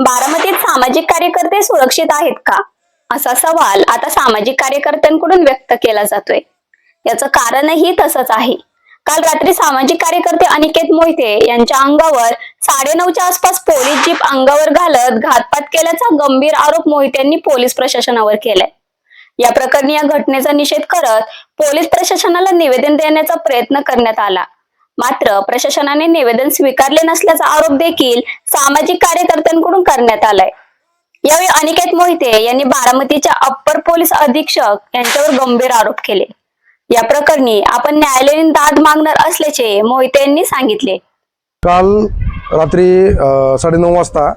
बारामतीत सामाजिक कार्यकर्ते सुरक्षित आहेत का? असा सवाल आता सामाजिक कार्यकर्त्यांकडून व्यक्त केला जातोय. याचं कारणही तसंच आहे. काल रात्री सामाजिक कार्यकर्ते अनिकेत मोहिते यांच्या अंगावर साडेनऊच्या आसपास पोलीस जीप अंगावर घालत घातपात केल्याचा गंभीर आरोप मोहिते यांनी पोलीस प्रशासनावर केलाय. या प्रकरणी या घटनेचा निषेध करत पोलीस प्रशासनाला निवेदन देण्याचा प्रयत्न करण्यात आला. मात्र प्रशासनाने निवेदन स्वीकारले नसल्याचा आरोप देखील सामाजिक कार्यकर्त्यांकडून करण्यात आलाय. यावेळी अनिकेत मोहिते यांनी बारामतीच्या अप्पर पोलीस अधीक्षक यांच्यावर गंभीर आरोप केले. या प्रकरणी आपण न्यायालयीन दाद मागणार असल्याचे मोहिते यांनी सांगितले. काल रात्री साडेनऊ वाजता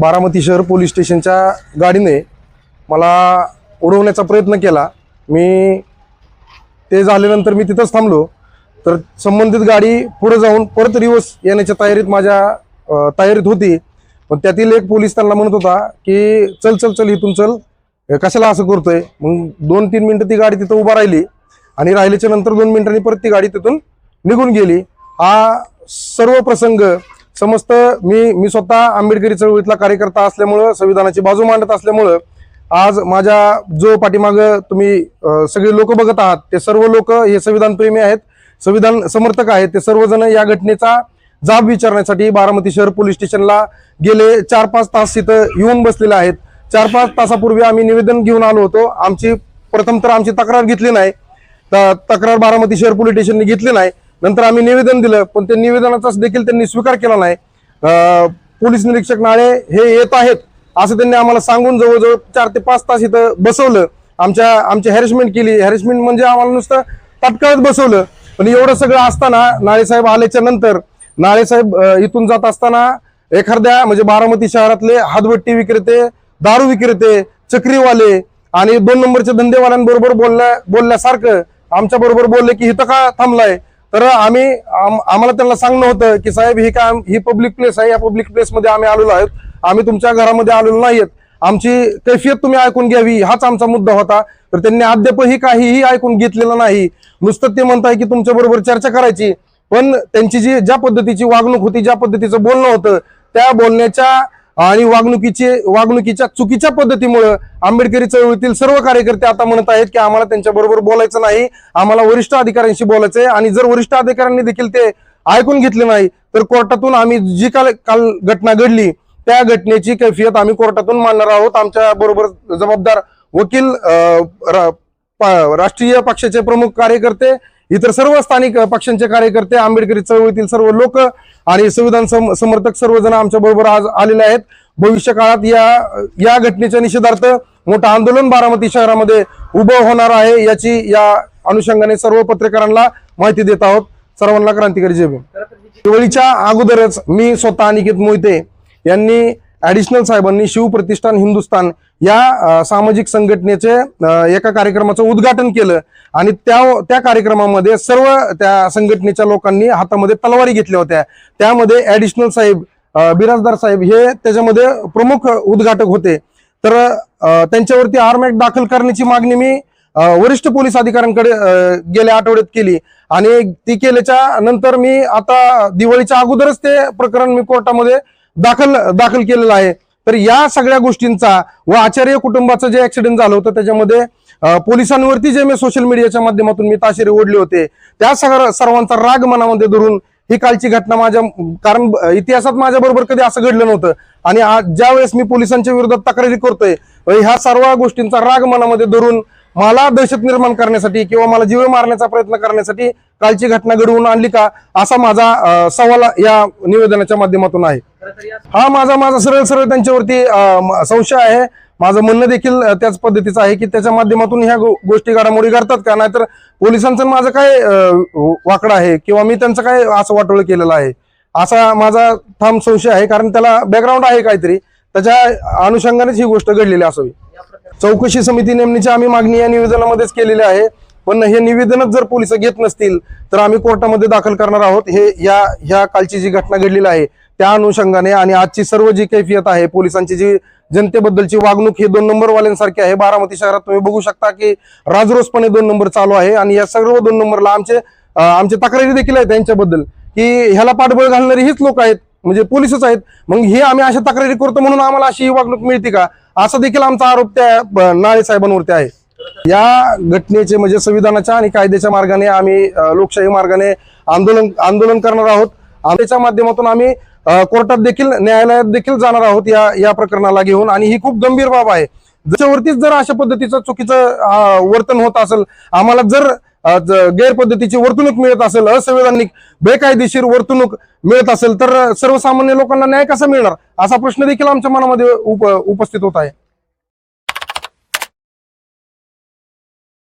बारामती शहर पोलीस स्टेशनच्या गाडीने मला उडवण्याचा प्रयत्न केला. मी ते झाल्यानंतर मी तिथंच थांबलो. तर संबंधित गाडी पुढे जाऊन परत रिवर्स येण्याच्या तयारीत माझ्या तयारीत होती. पण त्यातील एक पोलीस त्यांना म्हणत होता की चल चल चल इथून चल. कशाला असं करतोय? मग दोन तीन मिनिटं ती गाडी तिथं उभा राहिली आणि राहिल्याच्या नंतर दोन मिनिटांनी परत ती गाडी तिथून निघून गेली. हा सर्व प्रसंग समस्त मी मी स्वतः आंबेडकरी चळवळीतला कार्यकर्ता असल्यामुळं संविधानाची बाजू मांडत असल्यामुळं आज माझ्या जो पाठीमाग तुम्ही सगळे लोक बघत आहात ते सर्व लोक हे संविधान प्रेमी आहेत. संविधान समर्थक आहेत. ते सर्वजण या घटनेचा जाब विचारण्यासाठी बारामती शहर पोलीस स्टेशनला गेले. चार पाच तास तिथं येऊन बसलेले आहेत. चार पाच तासापूर्वी आम्ही निवेदन घेऊन आलो होतो. आमची प्रथम तर आमची तक्रार घेतली नाही. तक्रार बारामती शहर पोलीस स्टेशनने घेतली नाही. नंतर आम्ही निवेदन दिलं पण ते निवेदनाचा देखील त्यांनी स्वीकार केला नाही. पोलीस निरीक्षक नाळे हे येत आहेत असं त्यांनी आम्हाला सांगून जवळजवळ चार ते पाच तास इथं बसवलं. आमच्या आमची हॅरेसमेंट केली. हॅरेसमेंट म्हणजे आम्हाला नुसतं तात्काळच बसवलं. पण एवढं सगळं असताना नाळेसाहेब आल्याच्यानंतर नाळेसाहेब इथून जात असताना एखाद्या म्हणजे बारामती शहरातले हातभट्टी विक्रेते दारू विक्रेते चक्रीवाले आणि दोन नंबरच्या धंदेवाल्यांबरोबर बोलल्या बोलल्यासारखं आमच्या बरोबर बोलले की इथं का थांबलाय? तर आम्ही आम्हाला त्यांना सांगणं होतं की साहेब ही काय ही पब्लिक प्लेस आहे. या पब्लिक प्लेस मध्ये आम्ही आलेलो आहोत. आम्ही तुमच्या घरामध्ये आलेलो नाहीत आमची कैफियत तुम्ही ऐकून घ्यावी हाच आमचा मुद्दा होता. तर त्यांनी अद्यापही काहीही ऐकून घेतलेलं नाही. नुसतं ते म्हणताय की तुमच्या बरोबर चर्चा करायची पण त्यांची जी ज्या पद्धतीची वागणूक होती ज्या पद्धतीचं बोलणं होतं त्या बोलण्याच्या आणि वागणुकीचे वागणुकीच्या चुकीच्या पद्धतीमुळं आंबेडकरी चळवळीतील सर्व कार्यकर्ते आता म्हणत आहेत की आम्हाला त्यांच्या बरोबर बोलायचं नाही आम्हाला वरिष्ठ अधिकाऱ्यांशी बोलायचं आहे आणि जर वरिष्ठ अधिकाऱ्यांनी देखील ते ऐकून घेतले नाही तर कोर्टातून आम्ही जी काल काल घटना घडली त्या घटनेची कैफियत आम्ही कोर्टातून मांडणार आहोत. आमच्या बरोबर जबाबदार वकील प- राष्ट्रीय पक्षाचे प्रमुख कार्यकर्ते इतर सर्व स्थानिक पक्षांचे कार्यकर्ते आंबेडकरी चळवळीतील सर्व लोक आणि संविधान सम- समर्थक सर्वजण आमच्या बरोबर आज आलेले आहेत. भविष्य काळात या या घटनेच्या निषेधार्थ मोठं आंदोलन बारामती शहरामध्ये उभं होणार आहे याची या अनुषंगाने सर्व पत्रकारांना माहिती देत आहोत. सर्वांना क्रांतिकारी जय दिवाळीच्या अगोदरच मी स्वतः अनिकेत मोहिते यांनी ॲडिशनल साहेबांनी शिवप्रतिष्ठान हिंदुस्थान या सामाजिक संघटनेचे एका कार्यक्रमाचं उद्घाटन केलं. आणि त्या त्या कार्यक्रमामध्ये सर्व त्या संघटनेच्या लोकांनी हातामध्ये तलवारी घेतल्या होत्या. त्यामध्ये ॲडिशनल साहेब बिराजदार साहेब हे त्याच्यामध्ये प्रमुख उद्घाटक होते. तर त्यांच्यावरती आर्मॅक्ट दाखल करण्याची मागणी मी वरिष्ठ पोलीस अधिकाऱ्यांकडे गेल्या आठवड्यात केली. आणि ती केल्याच्यानंतर मी आता दिवाळीच्या अगोदरच ते प्रकरण मी कोर्टामध्ये दाखल दाखल केलेलं आहे. तर या सगळ्या गोष्टींचा व आचार्य कुटुंबाचं जे ऍक्सिडेंट झालं होतं त्याच्यामध्ये पोलिसांवरती जे मी सोशल मीडियाच्या माध्यमातून मी ताशेरे ओढले होते त्या सगळ्या सर्वांचा राग मनामध्ये धरून ही कालची घटना माझ्या कारण इतिहासात माझ्या बरोबर कधी असं घडलं नव्हतं. आणि आज ज्या वेळेस मी पोलिसांच्या विरोधात तक्रारी करतोय ह्या सर्व गोष्टींचा राग मनामध्ये धरून मला दहशत निर्माण करण्यासाठी किंवा मला जीव मारण्याचा प्रयत्न करण्यासाठी कालची घटना घडवून आणली का असा माझा सवाल या निवेदनाच्या माध्यमातून आहे. हा माझा माझा सरळ सरळ त्यांच्यावरती संशय आहे. माझं म्हणणं देखील त्याच पद्धतीचं आहे की त्याच्या माध्यमातून ह्या गोष्टी घडामोडी करतात का? नाहीतर पोलिसांचं माझं काय वाकडं आहे किंवा मी त्यांचं काय असं वाटोळ केलेलं आहे? असा माझा ठाम संशय आहे. कारण त्याला बॅकग्राऊंड आहे काहीतरी. त्याच्या अनुषंगानेच ही गोष्ट घडलेली असावी. चौकशी समिती नेमणीची आम्ही मागणी या निवेदनामध्येच केलेली आहे. पण हे निवेदनच जर पोलीस घेत नसतील तर आम्ही कोर्टामध्ये दाखल करणार आहोत. हे या ह्या कालची जी घटना घडलेली आहे त्या अनुषंगाने आणि आजची सर्व जी कैफियत आहे पोलिसांची जी जनतेबद्दलची वागणूक ही दोन नंबरवाल्यांसारखी आहे. बारामती शहरात तुम्ही बघू शकता की राजरोसपणे दोन नंबर चालू आहे आणि या सर्व दोन नंबरला आमचे आमचे तक्रारी देखील आहेत त्यांच्याबद्दल की ह्याला पाठबळ घालणारी हीच लोक आहेत म्हणजे पोलिसच आहेत. मग हे आम्ही अशा तक्रारी करतो म्हणून आम्हाला अशी वागणूक मिळते का? असा देखील आमचा आरोप त्या ब- नाळे साहेबांवरती आहे. या घटनेचे म्हणजे संविधानाच्या आणि कायद्याच्या मार्गाने आम्ही लोकशाही मार्गाने आंदोलन आंदोलन करणार आहोत. त्याच्या माध्यमातून आम्ही कोर्टात देखील न्यायालयात देखील जाणार आहोत या या प्रकरणाला घेऊन. आणि ही खूप गंभीर बाब आहे. त्याच्यावरतीच जर अशा पद्धतीचं चुकीचं वर्तन होत असेल आम्हाला जर ज- गैरपद्धतीची वर्तणूक मिळत असेल असंवैधानिक बेकायदेशीर वर्तणूक मिळत असेल तर सर्वसामान्य लोकांना न्याय कसा मिळणार? असा प्रश्न देखील आमच्या मनामध्ये उप उपस्थित होत आहे.